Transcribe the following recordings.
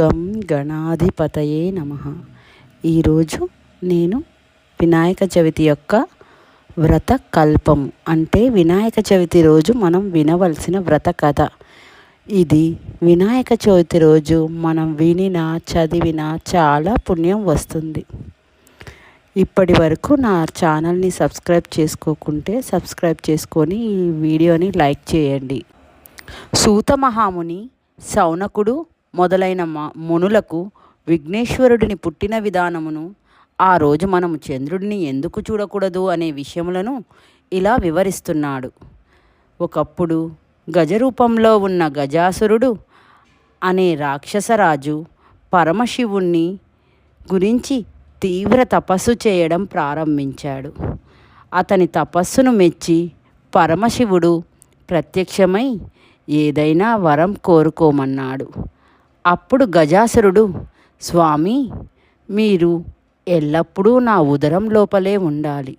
గం గణాధిపతయే నమ. ఈరోజు నేను వినాయక చవితి యొక్క వ్రత కల్పం అంటే వినాయక చవితి రోజు మనం వినవలసిన వ్రత కథ. ఇది వినాయక చవితి రోజు మనం వినిన చదివిన చాలా పుణ్యం వస్తుంది. ఇప్పటి వరకు నా ఛానల్ని సబ్స్క్రైబ్ చేసుకోకుంటే సబ్స్క్రైబ్ చేసుకొని ఈ వీడియోని లైక్ చేయండి. సూత మహాముని శౌనకుడు మొదలైన మునులకు విఘ్నేశ్వరుడిని పుట్టిన విధానమును ఆ రోజు మనము చంద్రుడిని ఎందుకు చూడకూడదు అనే విషయములను ఇలా వివరిస్తున్నాడు. ఒకప్పుడు గజరూపంలో ఉన్న గజాసురుడు అనే రాక్షసరాజు పరమశివుణ్ణి గురించి తీవ్ర తపస్సు చేయడం ప్రారంభించాడు. అతని తపస్సును మెచ్చి పరమశివుడు ప్రత్యక్షమై ఏదైనా వరం కోరుకోమన్నాడు. అప్పుడు గజాసురుడు స్వామి మీరు ఎల్లప్పుడూ నా ఉదరం లోపలే ఉండాలి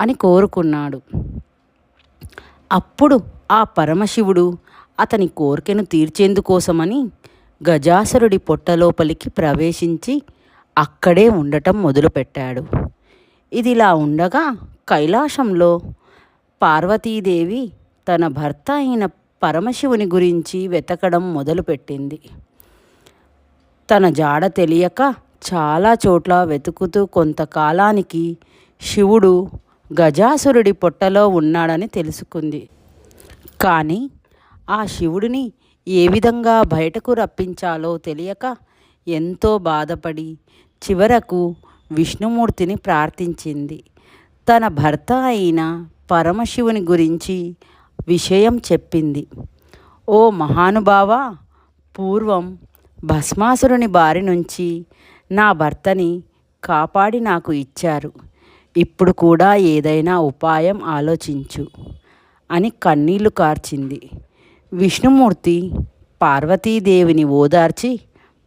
అని కోరుకున్నాడు. అప్పుడు ఆ పరమశివుడు అతని కోరికను తీర్చేందుకోసమని గజాసురుడి పొట్టలోపలికి ప్రవేశించి అక్కడే ఉండటం మొదలుపెట్టాడు. ఇదిలా ఉండగా కైలాసంలో పార్వతీదేవి తన భర్త అయిన పరమశివుని గురించి వెతకడం మొదలుపెట్టింది. తన జాడ తెలియక చాలా చోట్ల వెతుకుతూ కొంతకాలానికి శివుడు గజాసురుడి పొట్టలో ఉన్నాడని తెలుసుకుంది. కానీ ఆ శివుడిని ఏ విధంగా బయటకు రప్పించాలో తెలియక ఎంతో బాధపడి చివరకు విష్ణుమూర్తిని ప్రార్థించింది. తన భర్త అయిన పరమశివుని గురించి విషయం చెప్పింది. ఓ మహానుభావ పూర్వం భస్మాసురుని బారి నుంచి నా భర్తని కాపాడి నాకు ఇచ్చారు. ఇప్పుడు కూడా ఏదైనా ఉపాయం ఆలోచించు అని కన్నీళ్ళు కార్చింది. విష్ణుమూర్తి పార్వతీదేవిని ఓదార్చి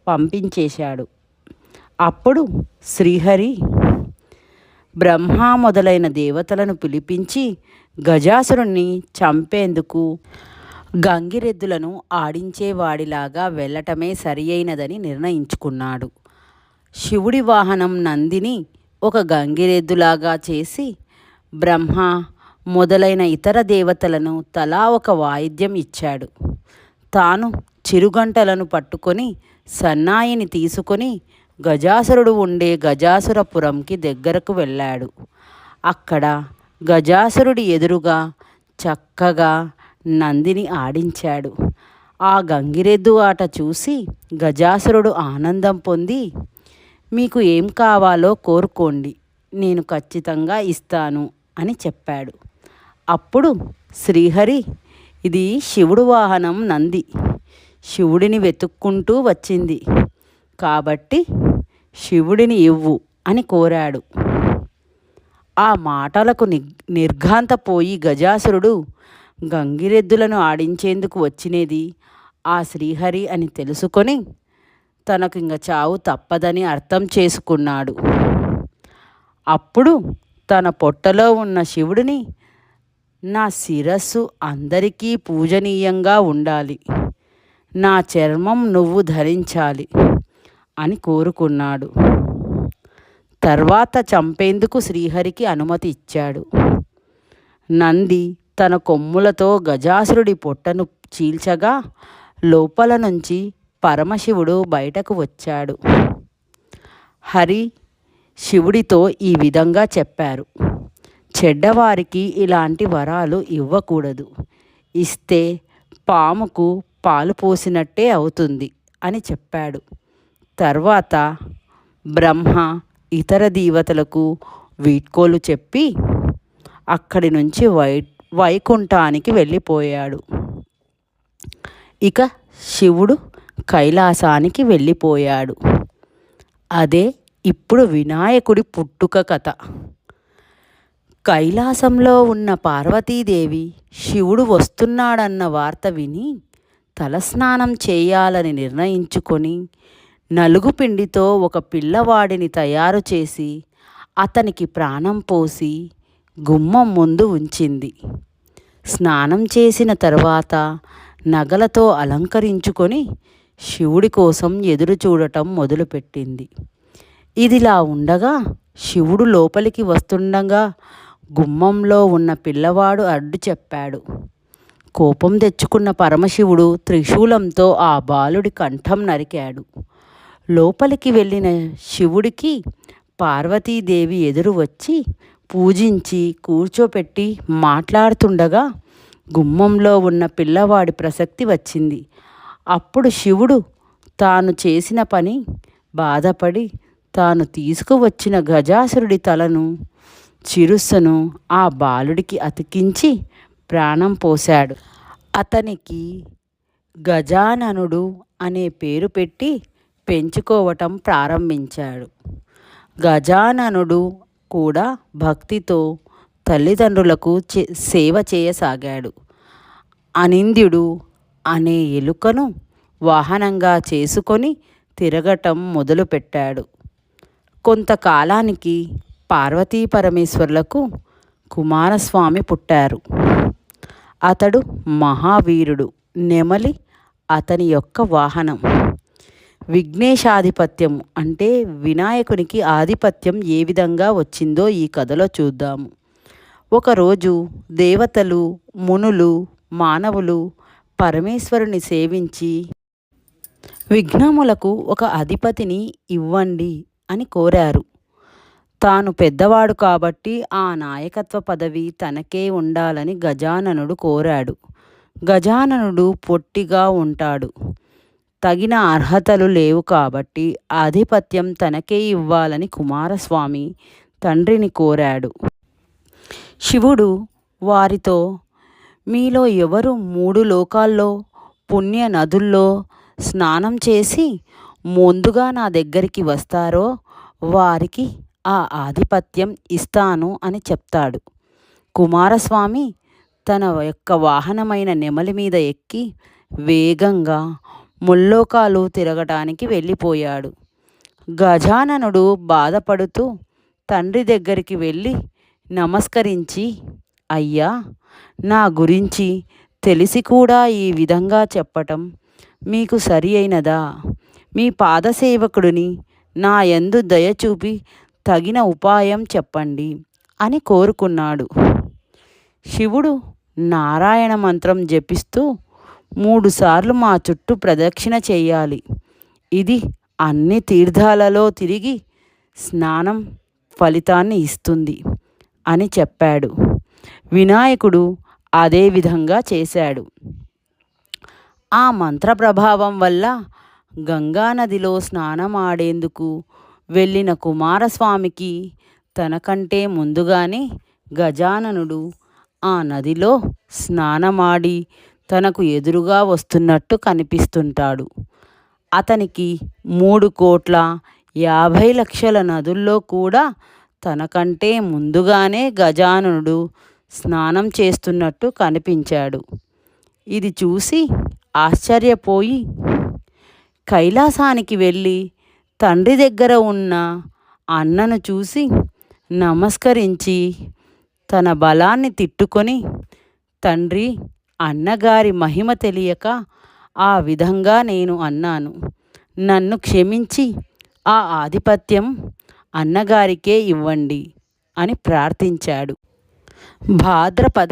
పంపించేశాడు. అప్పుడు శ్రీహరి బ్రహ్మ మొదలైన దేవతలను పిలిపించి గజాసురుణ్ణి చంపేందుకు గంగిరెద్దులను ఆడించేవాడిలాగా వెళ్ళటమే సరియైనదని నిర్ణయించుకున్నాడు. శివుడి వాహనం నందిని ఒక గంగిరెద్దులాగా చేసి బ్రహ్మ మొదలైన ఇతర దేవతలను తలా ఒక వాయిద్యం ఇచ్చాడు. తాను చిరుగంటలను పట్టుకొని సన్నాయిని తీసుకొని గజాసురుడు ఉండే గజాసురపురంకి దగ్గరకు వెళ్ళాడు. అక్కడ గజాసురుడి ఎదురుగా చక్కగా నందిని ఆడించాడు. ఆ గంగిరెద్దు ఆట చూసి గజాసురుడు ఆనందం పొంది మీకు ఏం కావాలో కోరుకోండి నేను ఖచ్చితంగా ఇస్తాను అని చెప్పాడు. అప్పుడు శ్రీహరి ఇది శివుడు వాహనం నంది. శివుడిని వెతుక్కుంటూ వచ్చింది. కాబట్టి శివుడిని ఇవ్వు అని కోరాడు. ఆ మాటలకు ని నిర్ఘాంతపోయి గజాసురుడు గంగిరెద్దులను ఆడించేందుకు వచ్చినది ఆ శ్రీహరి అని తెలుసుకొని తనకు ఇంక చావు తప్పదని అర్థం చేసుకున్నాడు. అప్పుడు తన పొట్టలో ఉన్న శివుడిని నా శిరస్సు అందరికీ పూజనీయంగా ఉండాలి. నా చర్మం నువ్వు ధరించాలి అని కోరుకున్నాడు. తర్వాత చంపేందుకు శ్రీహరికి అనుమతి ఇచ్చాడు. నంది తన కొమ్ములతో గజాసురుడి పొట్టను చీల్చగా లోపల నుంచి పరమశివుడు బయటకు వచ్చాడు. హరి శివుడితో ఈ విధంగా చెప్పారు. చెడ్డవారికి ఇలాంటి వరాలు ఇవ్వకూడదు. ఇస్తే పాముకు పాలు పోసినట్టే అవుతుంది అని చెప్పాడు. తర్వాత బ్రహ్మ ఇతర దేవతలకు వీడ్కోలు చెప్పి అక్కడి నుంచి వైట్ వైకుంఠానికి వెళ్ళిపోయాడు. ఇక శివుడు కైలాసానికి వెళ్ళిపోయాడు. అదే ఇప్పుడు వినాయకుడి పుట్టుక కథ. కైలాసంలో ఉన్న పార్వతీదేవి శివుడు వస్తున్నాడన్న వార్త విని తలస్నానం చేయాలని నిర్ణయించుకొని నలుగు పిండితో ఒక పిల్లవాడిని తయారు చేసి అతనికి ప్రాణం పోసి గుమ్మం ముందు ఉంచింది. స్నానం చేసిన తరువాత నగలతో అలంకరించుకొని శివుడి కోసం ఎదురు చూడటం మొదలుపెట్టింది. ఇదిలా ఉండగా శివుడు లోపలికి వస్తుండగా గుమ్మంలో ఉన్న పిల్లవాడు అడ్డు చెప్పాడు. కోపం తెచ్చుకున్న పరమశివుడు త్రిశూలంతో ఆ బాలుడి కంఠం నరికాడు. లోపలికి వెళ్ళిన శివుడికి పార్వతీదేవి ఎదురు వచ్చి పూజించి కూర్చోపెట్టి మాట్లాడుతుండగా గుమ్మంలో ఉన్న పిల్లవాడి ప్రసక్తి వచ్చింది. అప్పుడు శివుడు తాను చేసిన పని బాధపడి తాను తీసుకువచ్చిన గజాసురుడి తలను చిరుస్సను ఆ బాలుడికి అతికించి ప్రాణం పోశాడు. అతనికి గజాననుడు అనే పేరు పెట్టి పెంచుకోవటం ప్రారంభించాడు. గజాననుడు కూడా భక్తితో తల్లిదండ్రులకు సేవ చేయసాగాడు. అనింద్యుడు అనే ఎలుకను వాహనంగా చేసుకొని తిరగటం మొదలుపెట్టాడు. కొంతకాలానికి పార్వతీ పరమేశ్వర్లకు కుమారస్వామి పుట్టారు. అతడు మహావీరుడు నెమలి అతని యొక్క వాహనం. విఘ్నేశాధిపత్యం అంటే వినాయకునికి ఆధిపత్యం ఏ విధంగా వచ్చిందో ఈ కథలో చూద్దాము ఒకరోజు దేవతలు మునులు మానవులు పరమేశ్వరుని సేవించి విఘ్నములకు ఒక అధిపతిని ఇవ్వండి అని కోరారు. తాను పెద్దవాడు కాబట్టి ఆ నాయకత్వ పదవి తనకే ఉండాలని గజాననుడు కోరాడు. గజాననుడు పొట్టిగా ఉంటాడు. తగిన అర్హతలు లేవు కాబట్టి ఆధిపత్యం తనకే ఇవ్వాలని కుమారస్వామి తండ్రిని కోరాడు. శివుడు వారితో మీలో ఎవరు మూడు లోకాల్లో పుణ్య నదుల్లో స్నానం చేసి ముందుగా నా దగ్గరికి వస్తారో వారికి ఆ ఆధిపత్యం ఇస్తాను అని చెప్తాడు. కుమారస్వామి తన యొక్క వాహనమైన నెమలి మీద ఎక్కి వేగంగా ముల్లోకాలు తిరగటానికి వెళ్ళిపోయాడు. గజాననుడు బాధపడుతూ తండ్రి దగ్గరికి వెళ్ళి నమస్కరించి అయ్యా నా గురించి తెలిసి కూడా ఈ విధంగా చెప్పటం మీకు సరి అయినదా? మీ పాదసేవకుడిని నా యందు దయచూపి తగిన ఉపాయం చెప్పండి అని కోరుకున్నాడు. శివుడు నారాయణ మంత్రం జపిస్తూ మూడుసార్లు మా చుట్టూ ప్రదక్షిణ చేయాలి. ఇది అన్ని తీర్థాలలో తిరిగి స్నానం ఫలితాన్ని ఇస్తుంది అని చెప్పాడు. వినాయకుడు అదే విధంగా చేశాడు. ఆ మంత్ర ప్రభావం వల్ల గంగానదిలో స్నానమాడేందుకు వెళ్ళిన కుమారస్వామికి తనకంటే ముందుగానే గజాననుడు ఆ నదిలో స్నానమాడి తనకు ఎదురుగా వస్తున్నట్టు కనిపిస్తుంటాడు. అతనికి మూడు కోట్ల యాభై లక్షల నదుల్లో కూడా తనకంటే ముందుగానే గజానుడు స్నానం చేస్తున్నట్టు కనిపించాడు. ఇది చూసి ఆశ్చర్యపోయి కైలాసానికి వెళ్ళి తండ్రి దగ్గర ఉన్న అన్నను చూసి నమస్కరించి తన బలాన్ని తిట్టుకొని తండ్రి అన్నగారి మహిమ తెలియక ఆ విధంగా నేను అన్నాను. నన్ను క్షమించి ఆ ఆధిపత్యం అన్నగారికే ఇవ్వండి అని ప్రార్థించాడు. భాద్రపద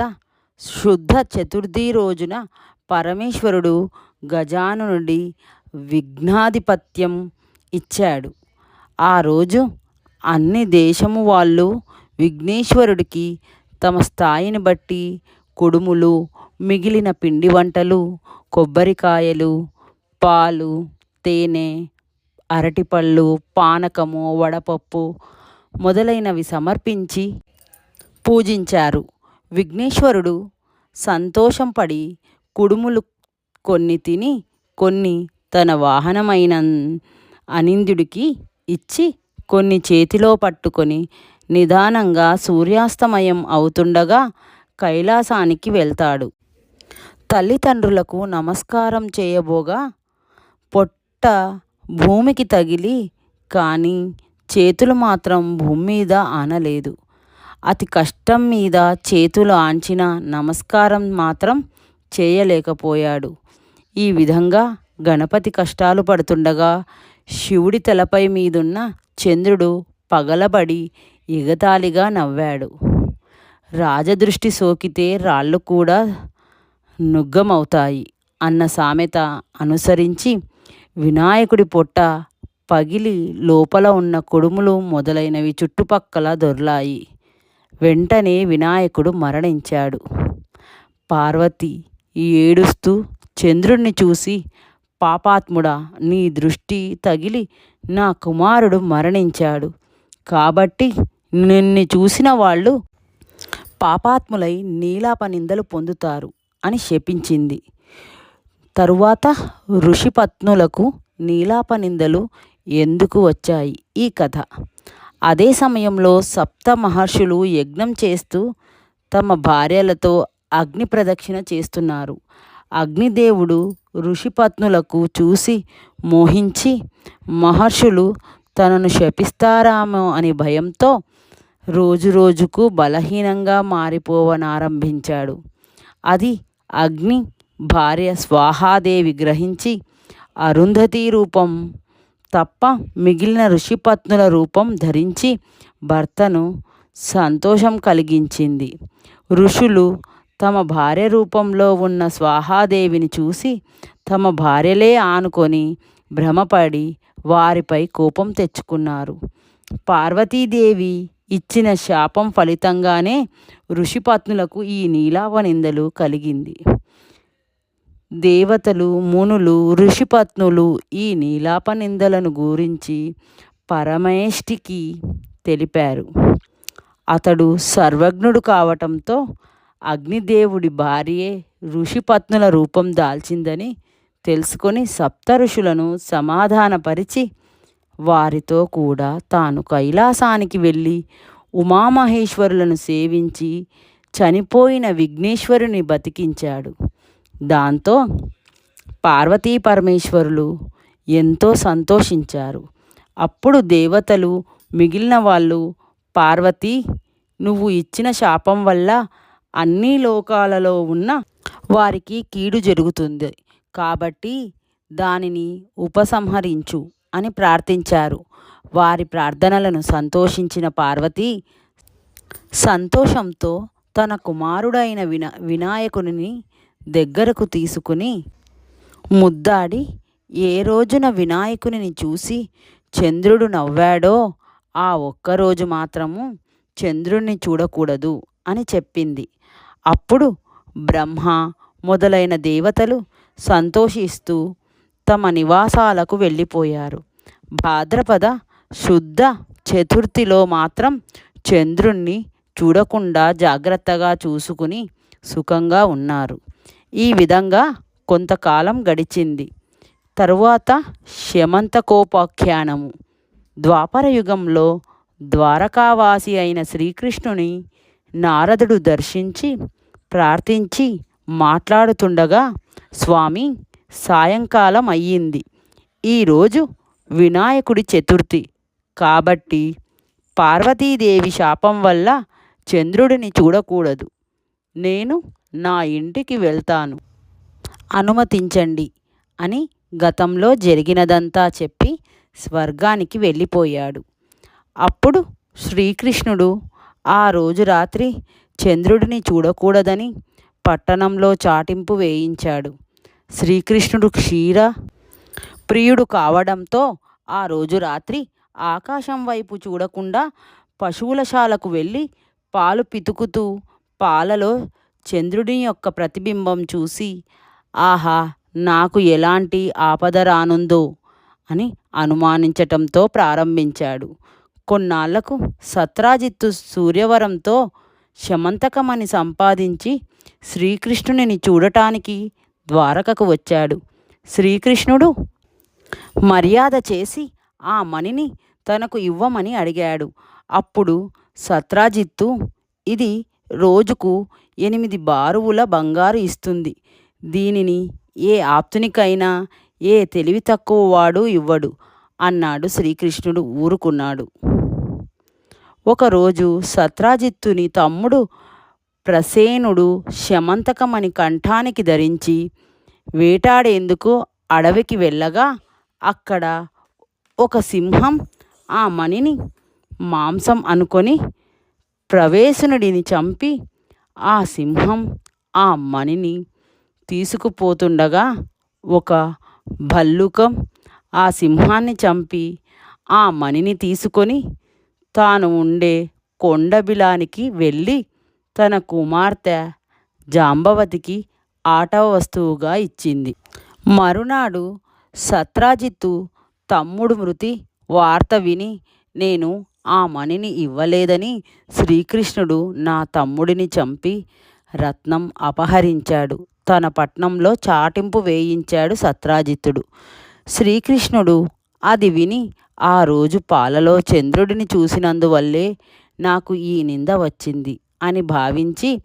శుద్ధ చతుర్థి రోజున పరమేశ్వరుడు గజానుడి విఘ్నాధిపత్యం ఇచ్చాడు. ఆ రోజు అన్ని దేశము వాళ్ళు విఘ్నేశ్వరుడికి తమ స్థాయిని బట్టి కుడుములు మిగిలిన పిండి వంటలు కొబ్బరికాయలు పాలు తేనె అరటిపళ్ళు పానకము వడపప్పు మొదలైనవి సమర్పించి పూజించారు. విఘ్నేశ్వరుడు సంతోషం పడి కుడుములు కొన్ని తిని కొన్ని తన వాహనమైన అనిందుడికి ఇచ్చి కొన్ని చేతిలో పట్టుకొని నిదానంగా సూర్యాస్తమయం అవుతుండగా కైలాసానికి వెళ్తాడు. తల్లిదండ్రులకు నమస్కారం చేయబోగా పొట్ట భూమికి తగిలి కానీ చేతులు మాత్రం భూమి మీద ఆనలేదు. అతి కష్టం మీద చేతులు ఆంచిన నమస్కారం మాత్రం చేయలేకపోయాడు. ఈ విధంగా గణపతి కష్టాలు పడుతుండగా శివుడి తలపై మీదున్న చంద్రుడు పగలబడి ఎగతాళిగా నవ్వాడు. రాజదృష్టి సోకితే రాళ్ళు కూడా నుగ్గమవుతాయి అన్న సామెత అనుసరించి వినాయకుడి పొట్ట పగిలి లోపల ఉన్న కొడుములు మొదలైనవి చుట్టుపక్కల దొర్లాయి. వెంటనే వినాయకుడు మరణించాడు. పార్వతి ఏడుస్తూ చంద్రుణ్ణి చూసి పాపాత్ముడా నీ దృష్టి తగిలి నా కుమారుడు మరణించాడు. కాబట్టి నిన్ను చూసిన వాళ్ళు పాపాత్ములై నీలాప నిందలు పొందుతారు. అని శపించింది. తరువాత ఋషిపత్నులకు నీలాప నిందలు ఎందుకు వచ్చాయి? ఈ కథ. అదే సమయంలో సప్త మహర్షులు యజ్ఞం చేస్తూ తమ భార్యలతో అగ్ని ప్రదక్షిణ చేస్తున్నారు. అగ్నిదేవుడు ఋషిపత్నులకు చూసి మోహించి మహర్షులు తనను శపిస్తారామో అని భయంతో రోజు రోజుకు బలహీనంగా మారిపోవనారంభించాడు. అది అగ్ని భార్య స్వాహాదేవి గ్రహించి అరుంధతి రూపం తప్ప మిగిలిన ఋషిపత్నుల రూపం ధరించి భర్తను సంతోషం కలిగించింది. ఋషులు తమ భార్య రూపంలో ఉన్న స్వాహాదేవిని చూసి తమ భార్యలే ఆనుకొని భ్రమపడి వారిపై కోపం తెచ్చుకున్నారు. పార్వతీదేవి ఇచ్చిన శాపం ఫలితంగానే ఋషిపత్నులకు ఈ నీలావ నిందలు కలిగింది. దేవతలు మునులు ఋషిపత్నులు ఈ నీలాప నిందలను గురించి పరమేష్టికి తెలిపారు. అతడు సర్వజ్ఞుడు కావటంతో అగ్నిదేవుడి భార్యే ఋషిపత్నుల రూపం దాల్చిందని తెలుసుకొని సప్త ఋషులను సమాధానపరిచి వారితో కూడా తాను కైలాసానికి వెళ్ళి ఉమామహేశ్వరులను సేవించి చనిపోయిన విఘ్నేశ్వరుని బతికించాడు. దాంతో పార్వతీ పరమేశ్వరులు ఎంతో సంతోషించారు. అప్పుడు దేవతలు మిగిలిన వాళ్ళు పార్వతి నువ్వు ఇచ్చిన శాపం వల్ల అన్ని లోకాలలో ఉన్న వారికి కీడు జరుగుతుంది. కాబట్టి దానిని ఉపసంహరించు. అని ప్రార్థించారు. వారి ప్రార్థనలను సంతోషించిన పార్వతి సంతోషంతో తన కుమారుడైన వినా వినాయకుని దగ్గరకు తీసుకుని ముద్దాడి ఏ రోజున వినాయకుని చూసి చంద్రుడు నవ్వాడో ఆ ఒక్కరోజు మాత్రము చంద్రుణ్ణి చూడకూడదు అని చెప్పింది. అప్పుడు బ్రహ్మ మొదలైన దేవతలు సంతోషిస్తూ తమ నివాసాలకు వెళ్ళిపోయారు. భాద్రపద శుద్ధ చతుర్థిలో మాత్రం చంద్రుణ్ణి చూడకుండా జాగ్రత్తగా చూసుకుని సుఖంగా ఉన్నారు. ఈ విధంగా కొంతకాలం గడిచింది. తరువాత శమంతకోపాఖ్యానము. ద్వాపర యుగంలో ద్వారకావాసి అయిన శ్రీకృష్ణుని నారదుడు దర్శించి ప్రార్థించి మాట్లాడుతుండగా స్వామి సాయంకాలం అయ్యింది ఈరోజు వినాయకుడి చతుర్థి. కాబట్టి పార్వతీదేవి శాపం వల్ల చంద్రుడిని చూడకూడదు. నేను నా ఇంటికి వెళ్తాను. అనుమతించండి అని గతంలో జరిగినదంతా చెప్పి స్వర్గానికి వెళ్ళిపోయాడు. అప్పుడు శ్రీకృష్ణుడు ఆ రోజు రాత్రి చంద్రుడిని చూడకూడదని పట్టణంలో చాటింపు వేయించాడు. శ్రీకృష్ణుడు క్షీర ప్రియుడు కావడంతో ఆ రోజు రాత్రి ఆకాశం వైపు చూడకుండా పశువులశాలకు వెళ్ళి పాలు పితుకుతూ పాలలో చంద్రుడి యొక్క ప్రతిబింబం చూసి ఆహా నాకు ఎలాంటి ఆపద రానుందో అని అనుమానించటంతో ప్రారంభించాడు. కొన్నాళ్ళకు సత్రాజిత్తు సూర్యవరంతో శమంతకమని సంపాదించి శ్రీకృష్ణునిని చూడటానికి ద్వారకకు వచ్చాడు. శ్రీకృష్ణుడు మర్యాద చేసి ఆ మణిని తనకు ఇవ్వమని అడిగాడు. అప్పుడు సత్రాజిత్తు ఇది రోజుకు ఎనిమిది బారువుల బంగారు ఇస్తుంది. దీనిని ఏ ఆప్తునికైనా ఏ తెలివి తక్కువ వాడు ఇవ్వడు అన్నాడు శ్రీకృష్ణుడు ఊరుకున్నాడు. ఒకరోజు సత్రాజిత్తుని తమ్ముడు ప్రసేనుడు శమంతకమని కంఠానికి ధరించి వేటాడేందుకు అడవికి వెళ్ళగా అక్కడ ఒక సింహం ఆ మణిని మాంసం అనుకొని ప్రవేశనుడిని చంపి ఆ సింహం ఆ మణిని తీసుకుపోతుండగా ఒక భల్లుకం ఆ సింహాన్ని చంపి ఆ మణిని తీసుకొని తాను ఉండే కొండబిలానికి వెళ్ళి తన కుమార్తె జాంబవతికి ఆటవ వస్తువుగా ఇచ్చింది. మరునాడు సత్రాజిత్తు తమ్ముడు మృతి వార్త విని నేను ఆ మణిని ఇవ్వలేదని శ్రీకృష్ణుడు నా తమ్ముడిని చంపి రత్నం అపహరించాడు. తన పట్నంలో చాటింపు వేయించాడు సత్రాజిత్తుడు. శ్రీకృష్ణుడు అది విని ఆ రోజు పాలలో చంద్రుడిని చూసినందువల్లే నాకు ఈ నింద వచ్చింది. అని భావించి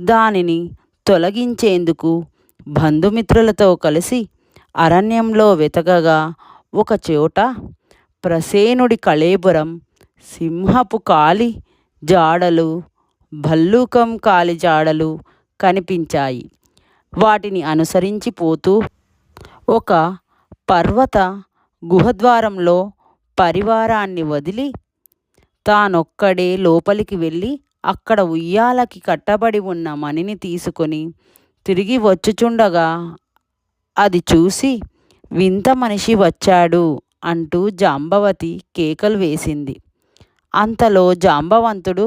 దానిని తొలగించేందుకు బంధుమిత్రులతో కలిసి అరణ్యంలో వెతకగా ఒక చోట ప్రసేనుడి కళేబురం సింహపు కాలి జాడలు భల్లూకం కాలి జాడలు కనిపించాయి. వాటిని అనుసరించి పోతూ ఒక పర్వత గుహద్వారంలో పరివారాన్ని వదిలి తానొక్కడే లోపలికి వెళ్ళి అక్కడ ఉయ్యాలకి కట్టబడి ఉన్న మణిని తీసుకొని తిరిగి వచ్చుచుండగా అది చూసి వింత మనిషి వచ్చాడు అంటూ జాంబవతి కేకలు వేసింది. అంతలో జాంబవంతుడు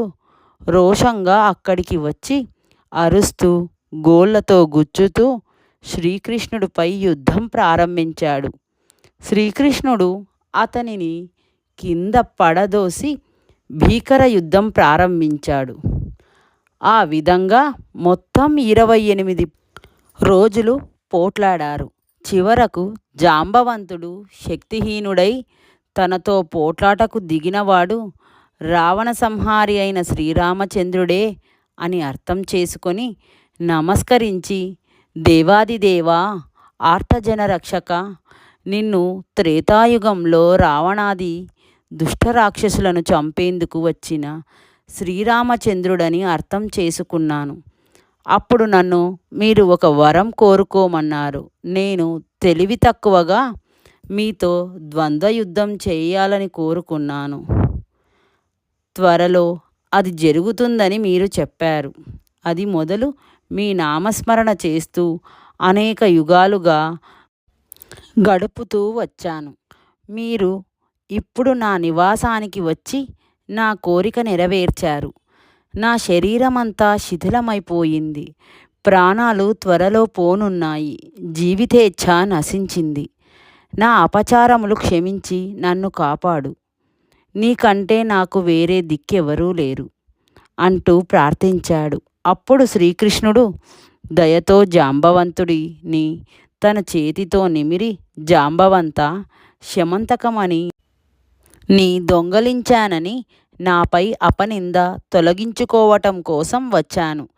రోషంగా అక్కడికి వచ్చి అరుస్తూ గోళ్ళతో గుచ్చుతూ శ్రీకృష్ణుడిపై యుద్ధం ప్రారంభించాడు. శ్రీకృష్ణుడు అతనిని కింద పడదోసి భీకర యుద్ధం ప్రారంభించాడు. ఆ విధంగా మొత్తం ఇరవై ఎనిమిది రోజులు పోట్లాడారు. చివరకు జాంబవంతుడు శక్తిహీనుడై తనతో పోట్లాటకు దిగినవాడు రావణ సంహారి అయిన శ్రీరామచంద్రుడే అని అర్థం చేసుకొని నమస్కరించి దేవాదిదేవా ఆర్తజన రక్షక నిన్ను త్రేతాయుగంలో రావణాది దుష్టరాక్షసులను చంపేందుకు వచ్చిన శ్రీరామచంద్రుడని అర్థం చేసుకున్నాను. అప్పుడు నన్ను మీరు ఒక వరం కోరుకోమన్నారు. నేను తెలివి తక్కువగా మీతో ద్వంద్వ యుద్ధం చేయాలని కోరుకున్నాను. త్వరలో అది జరుగుతుందని మీరు చెప్పారు. అది మొదలు మీ నామస్మరణ చేస్తూ అనేక యుగాలుగా గడుపుతూ వచ్చాను. మీరు ఇప్పుడు నా నివాసానికి వచ్చి నా కోరిక నెరవేర్చారు. నా శరీరమంతా శిథిలమైపోయింది. ప్రాణాలు త్వరలో పోనున్నాయి. జీవితేచ్ఛ నశించింది. నా అపచారములు క్షమించి నన్ను కాపాడు. నీకంటే నాకు వేరే దిక్కెవరూ లేరు అంటూ ప్రార్థించాడు. అప్పుడు శ్రీకృష్ణుడు దయతో జాంబవంతుడిని తన చేతితో నిమిరి జాంబవంత శమంతకమని నీ దొంగలించానని నాపై అపనింద తొలగించుకోవటం కోసం వచ్చాను.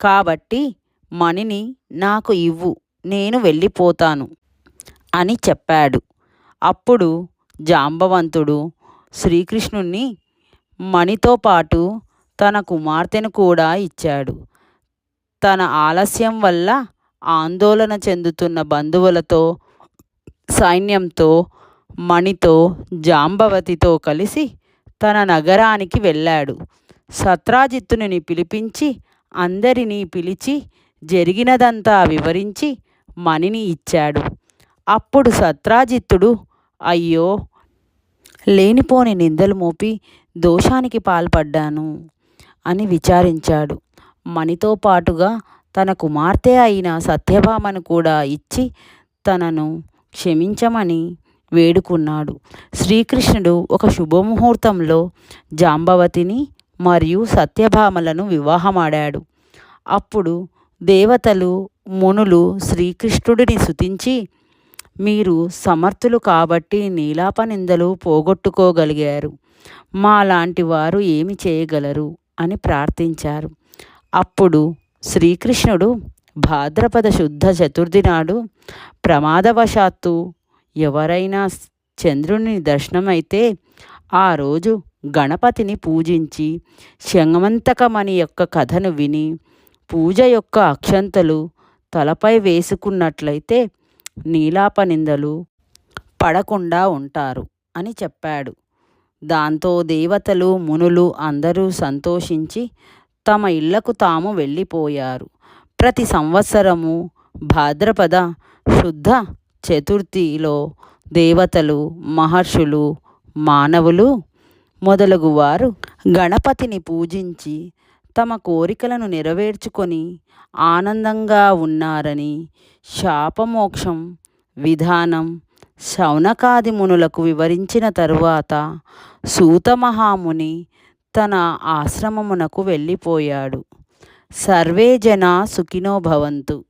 కాబట్టి మణిని నాకు ఇవ్వు నేను వెళ్ళిపోతాను అని చెప్పాడు. అప్పుడు జాంబవంతుడు శ్రీకృష్ణుణ్ణి మణితో పాటు తన కుమార్తెను కూడా ఇచ్చాడు. తన ఆలస్యం వల్ల ఆందోళన చెందుతున్న బంధువులతో సైన్యంతో మణితో జాంబవతితో కలిసి తన నగరానికి వెళ్ళాడు. సత్రాజిత్తుని పిలిపించి అందరినీ పిలిచి జరిగినదంతా వివరించి మణిని ఇచ్చాడు. అప్పుడు సత్రాజిత్తుడు అయ్యో! లేనిపోని నిందలు మోపి దోషానికి పాల్పడ్డాను అని విచారించాడు. మణితో పాటుగా తన కుమార్తె అయిన సత్యభామను కూడా ఇచ్చి తనను క్షమించమని వేడుకున్నాడు. శ్రీకృష్ణుడు ఒక శుభముహూర్తంలో జాంబవతిని మరియు సత్యభామలను వివాహమాడాడు. అప్పుడు దేవతలు మునులు శ్రీకృష్ణుడిని శుతించి మీరు సమర్థులు కాబట్టి నీలాపనిందలు పోగొట్టుకోగలిగారు. మాలాంటి వారు ఏమి చేయగలరు? అని ప్రార్థించారు. అప్పుడు శ్రీకృష్ణుడు భాద్రపద శుద్ధ చతుర్థి నాడు ప్రమాదవశాత్తు ఎవరైనా చంద్రుని దర్శనమైతే ఆ రోజు గణపతిని పూజించి శంగమంతకమని యొక్క కథను విని పూజ యొక్క అక్షంతలు తలపై వేసుకున్నట్లయితే నీలాపనిందలు పడకుండా ఉంటారు అని చెప్పాడు. దాంతో దేవతలు మునులు అందరూ సంతోషించి తమ ఇళ్ళకు తాము వెళ్ళిపోయారు. ప్రతి సంవత్సరము భాద్రపద శుద్ధ చతుర్థిలో దేవతలు మహర్షులు మానవులు మొదలగు వారు గణపతిని పూజించి తమ కోరికలను నెరవేర్చుకొని ఆనందంగా ఉన్నారని శాపమోక్షం విధానం శౌనకాది మునులకు వివరించిన తరువాత సూతమహాముని తన ఆశ్రమమునకు వెళ్ళిపోయాడు. సర్వే జనా సుఖినో భవంతు.